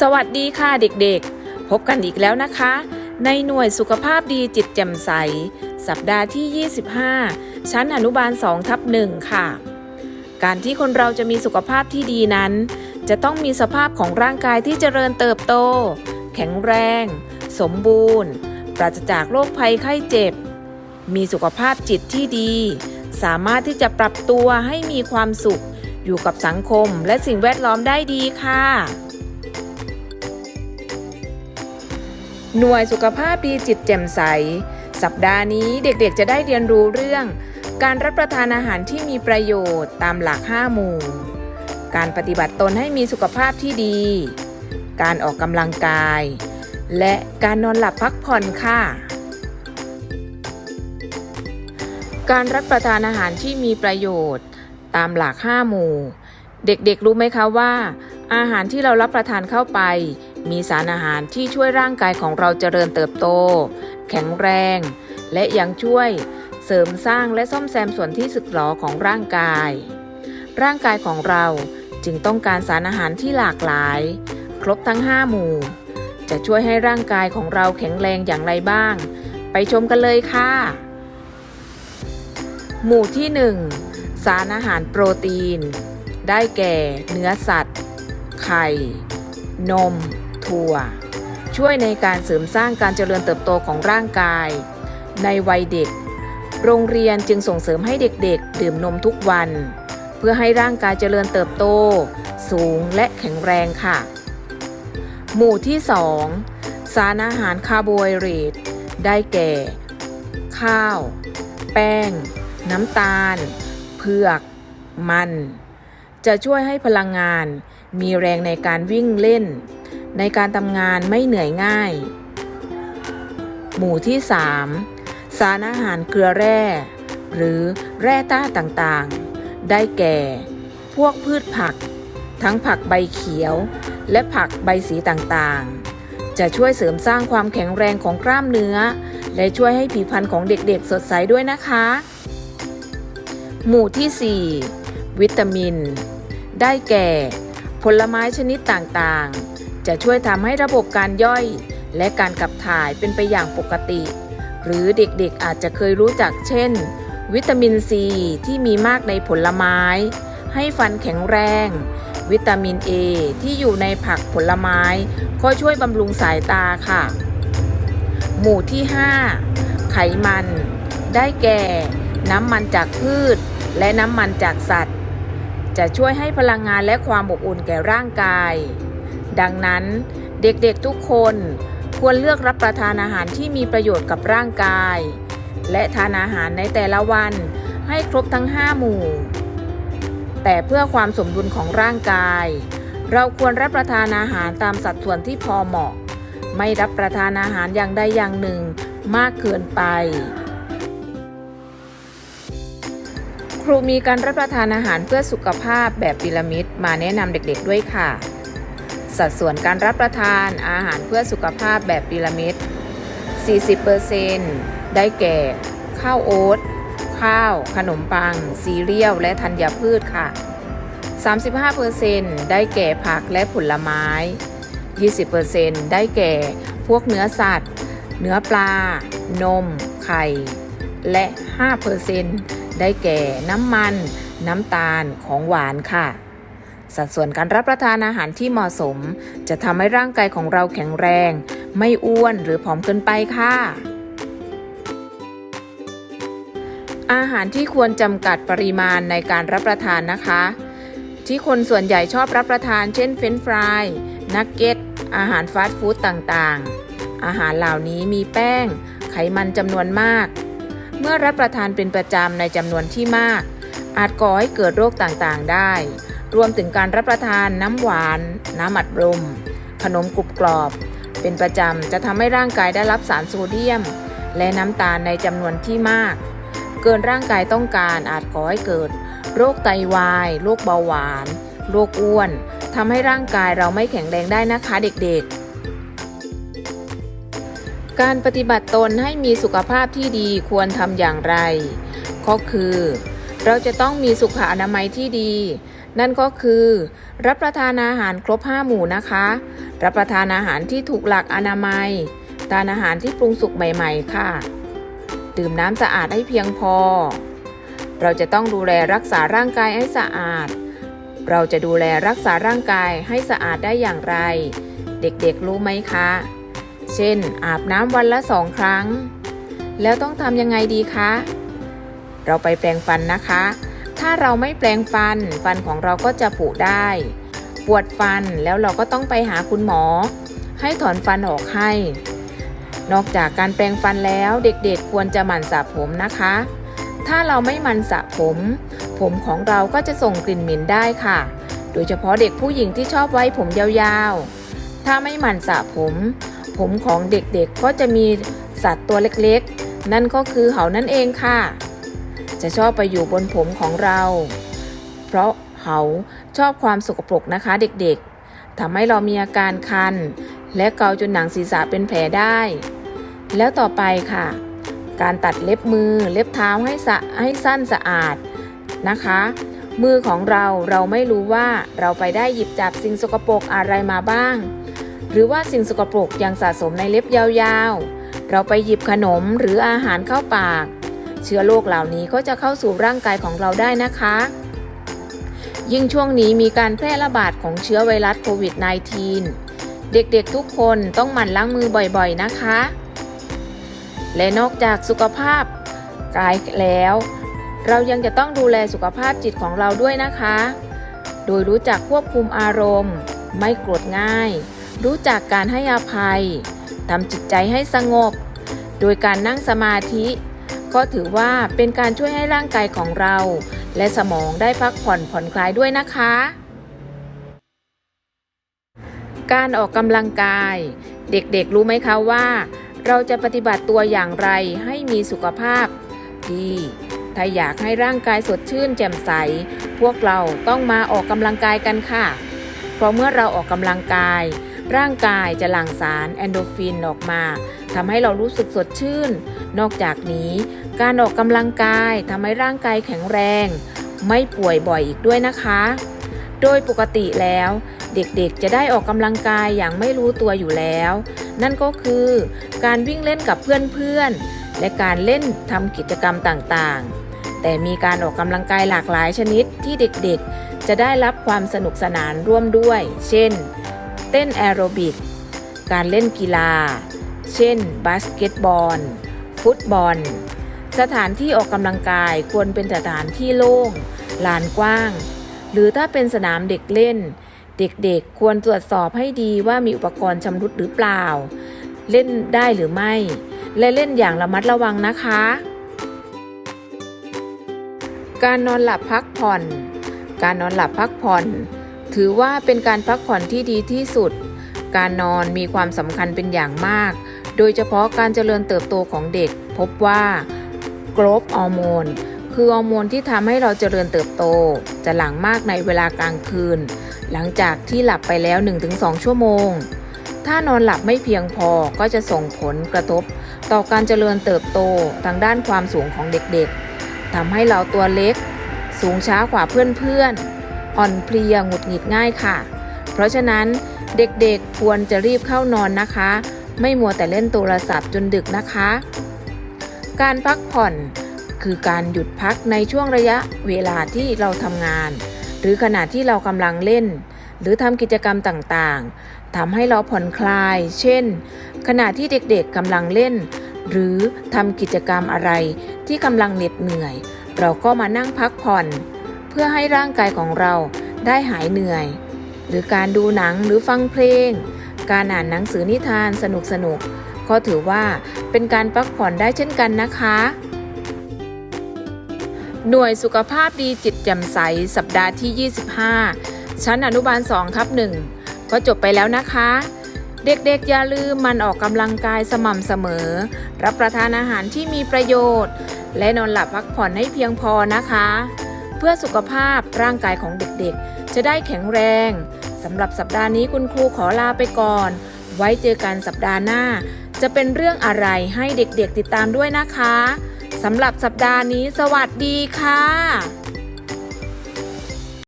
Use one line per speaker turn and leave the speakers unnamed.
สวัสดีค่ะเด็กๆ พบกันอีกแล้วนะคะ ในหน่วยสุขภาพดีจิตแจ่มใส สัปดาห์ที่ 25 ชั้นอนุบาล2ทับ1ค่ะ การที่คนเราจะมีสุขภาพที่ดีนั้น จะต้องมีสภาพของร่างกายที่เจริญเติบโต แข็งแรง สมบูรณ์ ปราศจากโรคภัยไข้เจ็บ มีสุขภาพจิตที่ดี สามารถที่จะปรับตัวให้มีความสุข อยู่กับสังคมและสิ่งแวดล้อมได้ดีค่ะ หน่วยสุขภาพดีจิตแจ่มใส สัปดาห์นี้เด็กๆจะได้เรียนรู้เรื่อง การรับประทานอาหารที่มีประโยชน์ตามหลัก 5 หมู่ การปฏิบัติตนให้มีสุขภาพที่ดี การออกกำลังกาย และการนอนหลับพักผ่อนค่ะ การรับประทานอาหารที่มีประโยชน์ตามหลัก 5 หมู่ เด็กๆรู้ไหมคะว่า อาหารที่เรารับประทานเข้าไป มีสารอาหารที่ช่วยร่างกายของเราเจริญเติบโต แข็งแรง และยังช่วยเสริมสร้างและซ่อมแซมส่วนที่สึกหรอของร่างกาย ร่างกายของเราจึงต้องการสารอาหารที่หลากหลาย ครบทั้ง 5 หมู่ จะช่วยให้ร่างกายของเราแข็งแรงอย่างไรบ้าง ไปชมกันเลยค่ะ หมู่ที่ 1 สารอาหารโปรตีน ได้แก่ เนื้อสัตว์ ไข่ นม ถั่ว ช่วยในการเสริมสร้างการเจริญเติบโตของร่างกาย ในวัยเด็ก โรงเรียนจึงส่งเสริมให้เด็กๆ ดื่มนมทุกวัน เพื่อให้ร่างกายเจริญเติบโต สูงและแข็งแรงค่ะ หมู่ที่ 2 สารอาหารคาร์โบไฮเดรตได้แก่ ข้าว แป้ง น้ำตาล เผือก มัน จะช่วยให้พลังงาน มีแรงในการวิ่งเล่น ในการทำงานไม่เหนื่อยง่าย หมู่ที่ 3 สารอาหารเกลือแร่ หรือแร่ธาตุต่างๆ ได้แก่ พวกพืชผัก ทั้งผักใบเขียว และผักใบสีต่างๆ จะช่วยเสริมสร้างความแข็งแรงของกล้ามเนื้อ และช่วยให้ผิวพรรณของเด็กๆ สดใสด้วยนะคะ หมู่ที่ 4 วิตามิน ได้แก่ ผลไม้ชนิดต่างๆ จะช่วยทำให้ระบบการย่อยและการขับถ่ายเป็นไปอย่างปกติ หรือเด็กๆอาจจะเคยรู้จักเช่น วิตามินซีที่มีมากในผลไม้ ให้ฟันแข็งแรง วิตามิน A ที่อยู่ในผักผลไม้ ก็ช่วยบำรุงสายตาค่ะ หมู่ที่ 5 ไขมัน ได้แก่ น้ำมันจากพืช และน้ำมันจากสัตว์ จะช่วยให้พลังงานและความอบอุ่นแก่ร่างกาย ดังนั้นเด็กๆทุกคนควรเลือกรับประทานอาหารที่มีประโยชน์กับร่างกาย และทานอาหารในแต่ละวันให้ครบทั้ง 5 หมู่ แต่เพื่อความสมดุลของร่างกาย เราควรรับประทานอาหารตามสัดส่วนที่พอเหมาะ ไม่รับประทานอาหารอย่างใดอย่างหนึ่งมากเกินไป ครูมีการรับประทานอาหารเพื่อสุขภาพแบบพีระมิดมาแนะนำเด็กๆด้วยค่ะ สัดส่วนการรับประทานอาหารเพื่อสุขภาพแบบพีระมิด 40%ได้แก่ ข้าวโอ๊ต ข้าว ขนมปัง ซีเรียล และธัญพืชค่ะ 35%ได้แก่ผักและผลไม้ 20%ได้แก่พวกเนื้อสัตว์ เนื้อปลา นม ไข่ และ 5% ได้แก่น้ำมัน น้ำตาลของหวานค่ะ สัดส่วนการรับประทานอาหารที่เหมาะสม จะทำให้ร่างกายของเราแข็งแรง ไม่อ้วนหรือผอมเกินไปค่ะ อาหารที่ควรจำกัดปริมาณในการรับประทานนะคะ ที่คนส่วนใหญ่ชอบรับประทานเช่นเฟรนช์ฟรายนักเก็ตอาหารฟาสต์ฟู้ดต่างๆ อาหารเหล่านี้มีแป้ง ไขมันจำนวนมาก เมื่อรับประทานเป็นประจำในจำนวนที่มาก อาจก่อให้เกิดโรคต่างๆ ได้ รวมถึงการรับประทานน้ำหวาน น้ำอัดลมขนมกรุบกรอบ เป็นประจำจะทำให้ร่างกายได้รับสารโซเดียม และน้ำตาลในจำนวนที่มาก เกินร่างกายต้องการอาจก่อให้เกิด โรคไตวายโรคเบาหวานโรคอ้วนทำให้ร่างกายเราไม่แข็งแรงได้นะคะเด็กๆ การปฏิบัติตนให้มีสุขภาพที่ดีควรทำอย่างไร ก็คือ เราจะต้องมีสุขอนามัยที่ดี นั่นก็คือ รับประทานอาหารครบ5หมู่นะคะ รับประทานอาหารที่ถูกหลักอนามัยทานอาหารที่ปรุงสุกใหม่ ๆ ค่ะ ดื่มน้ำสะอาดให้เพียงพอ เราจะต้องดูแลรักษาร่างกายให้สะอาด เราจะดูแลรักษาร่างกายให้สะอาดได้อย่างไร เด็กๆรู้ไหมคะ เช่น อาบน้ำวันละสองครั้ง แล้วต้องทำยังไงดีคะ เราไปแปรงฟันนะคะ ถ้าเราไม่แปรงฟัน ฟันของเราก็จะผุได้ ปวดฟันแล้วเราก็ต้องไปหาคุณหมอ ให้ถอนฟันออกให้ นอกจากการแปรงฟันแล้วเด็กๆควรจะหมั่นสระผมนะคะ ถ้าเราไม่หมั่นสระผม ผมของเราก็จะส่งกลิ่นเหม็นได้ค่ะ โดยเฉพาะเด็กผู้หญิงที่ชอบไว้ผมยาวๆถ้าไม่หมั่นสระผม ผมของเด็กๆก็จะมีสัตว์ตัวเล็กๆ นั่นก็คือเหานั่นเองค่ะ จะชอบไปอยู่บนผมของเรา เพราะเหาชอบความสกปรกนะคะเด็กๆทำให้เรามีอาการคัน และเกาจนหนังศีรษะเป็นแผลได้ แล้วต่อไปค่ะ การตัดเล็บมือเล็บเท้าให้สะให้สั้นสะอาดนะคะ มือของเราเราไม่รู้ว่าเราไปได้หยิบจับสิ่งสกปรกอะไรมาบ้าง หรือว่าสิ่งสกปรกยังสะสมในเล็บยาวๆ เราไปหยิบขนมหรืออาหารเข้าปาก เชื้อโรคเหล่านี้ก็จะเข้าสู่ร่างกายของเราได้นะคะ ยิ่งช่วงนี้มีการแพร่ระบาดของเชื้อไวรัสโควิด -19 เด็กๆทุกคนต้องหมั่นล้างมือบ่อยๆนะคะ และนอกจากสุขภาพกายแล้ว เรายังจะต้องดูแลสุขภาพจิตของเราด้วยนะคะ โดยรู้จักควบคุมอารมณ์ ไม่โกรธง่าย รู้จักการให้อภัยทำจิตใจให้สงบ โดยการนั่งสมาธิ ก็ถือว่าเป็นการช่วยให้ร่างกายของเรา และสมองได้พักผ่อนผ่อนคลายด้วยนะคะ การออกกำลังกาย เด็กๆรู้ไหมคะว่า เราจะปฏิบัติตัวอย่างไรให้มีสุขภาพดีถ้าอยากให้ร่างกายสดชื่นแจ่มใส พวกเราต้องมาออกกำลังกายกันค่ะ เพราะเมื่อเราออกกำลังกาย ร่างกายจะหลั่งสารแอนโดรฟินออกมาทำให้เรารู้สึกสดชื่น นอกจากนี้ การออกกำลังกายทำให้ร่างกายแข็งแรง ไม่ป่วยบ่อยอีกด้วยนะคะ โดยปกติแล้ว เด็กๆจะได้ออกกำลังกายอย่างไม่รู้ตัวอยู่แล้ว นั่นก็คือการวิ่งเล่นกับเพื่อนๆ และการเล่นทำกิจกรรมต่างๆ แต่มีการออกกำลังกายหลากหลายชนิดที่เด็กๆ จะได้รับความสนุกสนานร่วมด้วย เช่น เต้นแอโรบิก การเล่นกีฬา เช่น บาสเกตบอล ฟุตบอล สถานที่ออกกำลังกายควรเป็นสถานที่โล่ง ลานกว้าง หรือถ้าเป็นสนามเด็กเล่น เด็กๆ ควรตรวจสอบให้ดีว่ามีอุปกรณ์ชำรุดหรือเปล่า เล่นได้หรือไม่ และเล่นอย่างระมัดระวังนะคะ การนอนหลับพักผ่อน การนอนหลับพักผ่อน ถือว่าเป็นการพักผ่อนที่ดีที่สุด การนอนมีความสำคัญเป็นอย่างมาก โดยเฉพาะการเจริญเติบโตของเด็ก พบว่ากรฟฮอร์โมนคือฮอร์โมนที่ทำให้เราเจริญเติบโต จะหลั่งมากในเวลากลางคืน หลังจากที่หลับไปแล้ว 1-2 ชั่วโมง ถ้านอนหลับไม่เพียงพอก็จะส่งผลกระทบ ต่อการเจริญเติบโตทางด้านความสูงของเด็กๆทำให้เราตัวเล็ก สูงช้ากว่าเพื่อนๆ อ่อนเพลียหงุดหงิดง่ายค่ะ เพราะฉะนั้นเด็กๆควรจะรีบเข้านอนนะคะ ไม่มัวแต่เล่นโทรศัพท์จนดึกนะคะ การพักผ่อนคือการหยุดพักในช่วงระยะเวลาที่เราทำงาน หรือขณะที่เรากำลังเล่น หรือทำกิจกรรมต่างๆทำให้เราผ่อนคลาย เช่น ขณะที่เด็กๆกำลังเล่น หรือทำกิจกรรมอะไรที่กำลังเหน็ดเหนื่อย เราก็มานั่งพักผ่อน เพื่อให้ร่างกายของเราได้หายเหนื่อย หรือการดูหนังหรือฟังเพลง การอ่านหนังสือนิทานสนุกๆก็ถือว่าเป็นการพักผ่อนได้เช่นกันนะคะ หน่วยสุขภาพดีจิตแจ่มใสสัปดาห์ที่ 25 ชั้นอนุบาล2ครับ1ก็จบไปแล้วนะคะ เด็กๆอย่าลืมมันออกกำลังกายสม่ำเสมอ รับประทานอาหารที่มีประโยชน์ และนอนหลับพักผ่อนให้เพียงพอนะคะ เพื่อสุขภาพร่างกายของเด็กๆ จะได้แข็งแรงสำหรับสัปดาห์นี้คุณครูขอลาไปก่อน ไว้เจอกันสัปดาห์หน้า จะเป็นเรื่องอะไรให้เด็กๆติดตามด้วยนะคะสำหรับสัปดาห์นี้ สวัสดีค่ะ